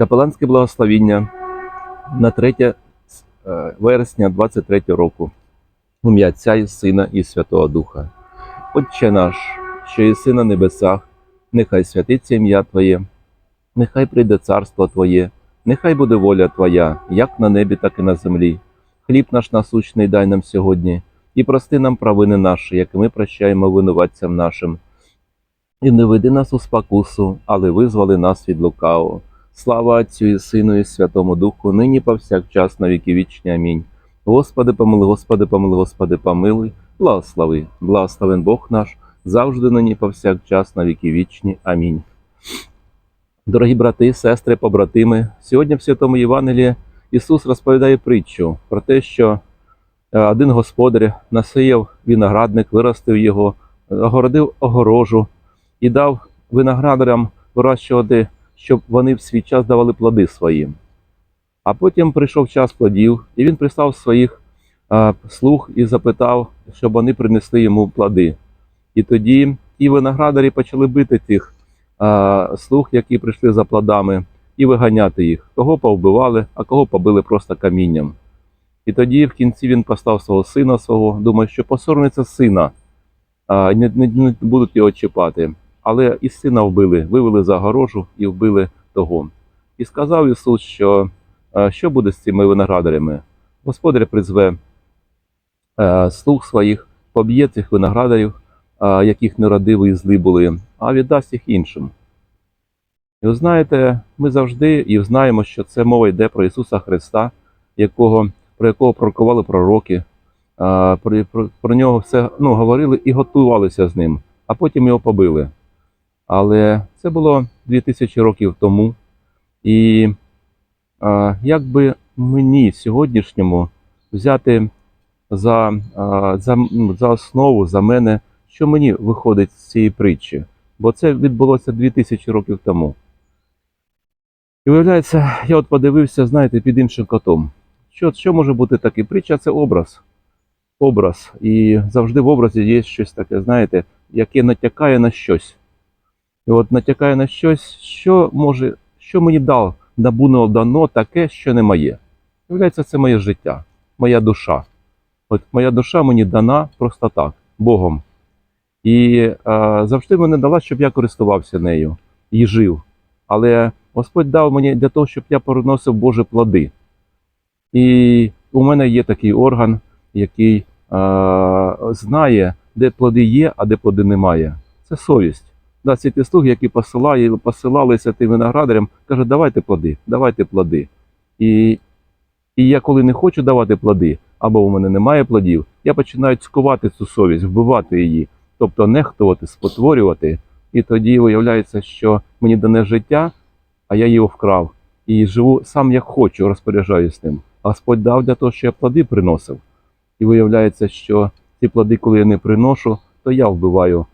Капеланське благословіння на 3 е, вересня 23 року. В ім'я Отця і Сина і Святого Духа. Отче наш, що єси на небесах, нехай святиться ім'я Твоє, нехай прийде царство Твоє, нехай буде воля Твоя, як на небі, так і на землі. Хліб наш насущний дай нам сьогодні, і прости нам провини наші, як і ми прощаємо винуватцям нашим. І не веди нас у спокусу, але визвали нас від лукавого. Слава Отцю і Сину і Святому Духу, нині повсякчас на віки вічні. Амінь. Господи, помилуй, Господи, помилуй, Господи, помилуй, благослови, благословен Бог наш, завжди нині повсякчас на віки вічні. Амінь. Дорогі брати, сестри, побратими, сьогодні в Святому Євангелії Ісус розповідає притчу про те, що е, один господар насіяв виноградник, виростив його, огородив огорожу і дав виноградарям вирощувати, щоб вони в свій час давали плоди свої. А потім прийшов час плодів, і він прислав своїх а, слуг і запитав, щоб вони принесли йому плоди. І тоді і виноградарі почали бити тих а, слуг, які прийшли за плодами, і виганяти їх. Кого повбивали, а кого побили просто камінням. І тоді в кінці він постав свого сина свого, думає, що посоромиться сина, а, не, не, не будуть його чіпати. Але і сина вбили, вивели за огорожу і вбили того. І сказав Ісус, що е, що буде з цими виноградарями? Господар призве е, слуг своїх, поб'є цих виноградарів, е, яких не родили і злі були, а віддасть їх іншим. І ви знаєте, ми завжди і знаємо, що це мова йде про Ісуса Христа, якого, про якого пророкували пророки, про, про, про нього все ну, говорили і готувалися з ним, а потім його побили. Але це було 2000 років тому. І а, як би мені сьогоднішньому взяти за, а, за, ну, за основу, за мене, що мені виходить з цієї притчі? Бо це відбулося 2000 років тому. І виявляється, я от подивився, знаєте, під іншим котом. Що, що може бути таке? Притча це образ. Образ. І завжди в образі є щось таке, знаєте, яке натякає на щось. І от натякає на щось, що може, що мені дав, набуно дано таке, що не моє. Виявляється, це моє життя, моя душа. От моя душа мені дана просто так, Богом. І е, завжди мене дала, щоб я користувався нею і жив. Але Господь дав мені для того, щоб я приносив Божі плоди. І у мене є такий орган, який е, знає, де плоди є, а де плоди немає. Це совість. Ті слуги, які посилали, посилалися тим виноградарям, кажуть, давайте плоди, давайте плоди. І, і я коли не хочу давати плоди, або у мене немає плодів, я починаю цькувати цю совість, вбивати її, тобто нехтувати, спотворювати. І тоді виявляється, що мені дане життя, а я його вкрав. І живу сам як хочу, розпоряджаюсь ним. Господь дав для того, щоб я плоди приносив. І виявляється, що ці плоди, коли я не приношу, то я вбиваю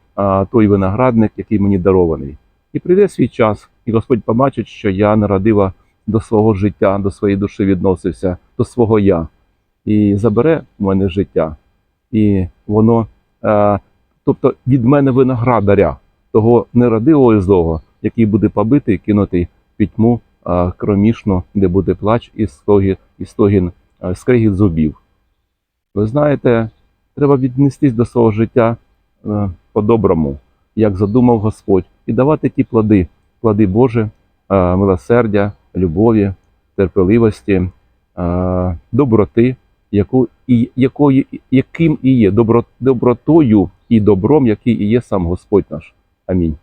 той виноградник, який мені дарований. І прийде свій час, і Господь побачить, що я народила до свого життя, до своєї душі відносився, до свого я, і забере в мене життя. І воно, а, тобто від мене виноградаря, того нерадивого і злого, який буде побитий кинутий пітьму а, кромішно, де буде плач і стогін, і стогін а, скригіт зубів. Ви знаєте, треба віднестись до свого життя е, по-доброму, як задумав Господь, і давати ті плоди, плоди Божі, е, милосердя, любові, терпеливості, е, доброти, яку, і, якої, яким і є добро, добротою і добром, який і є сам Господь наш. Амінь.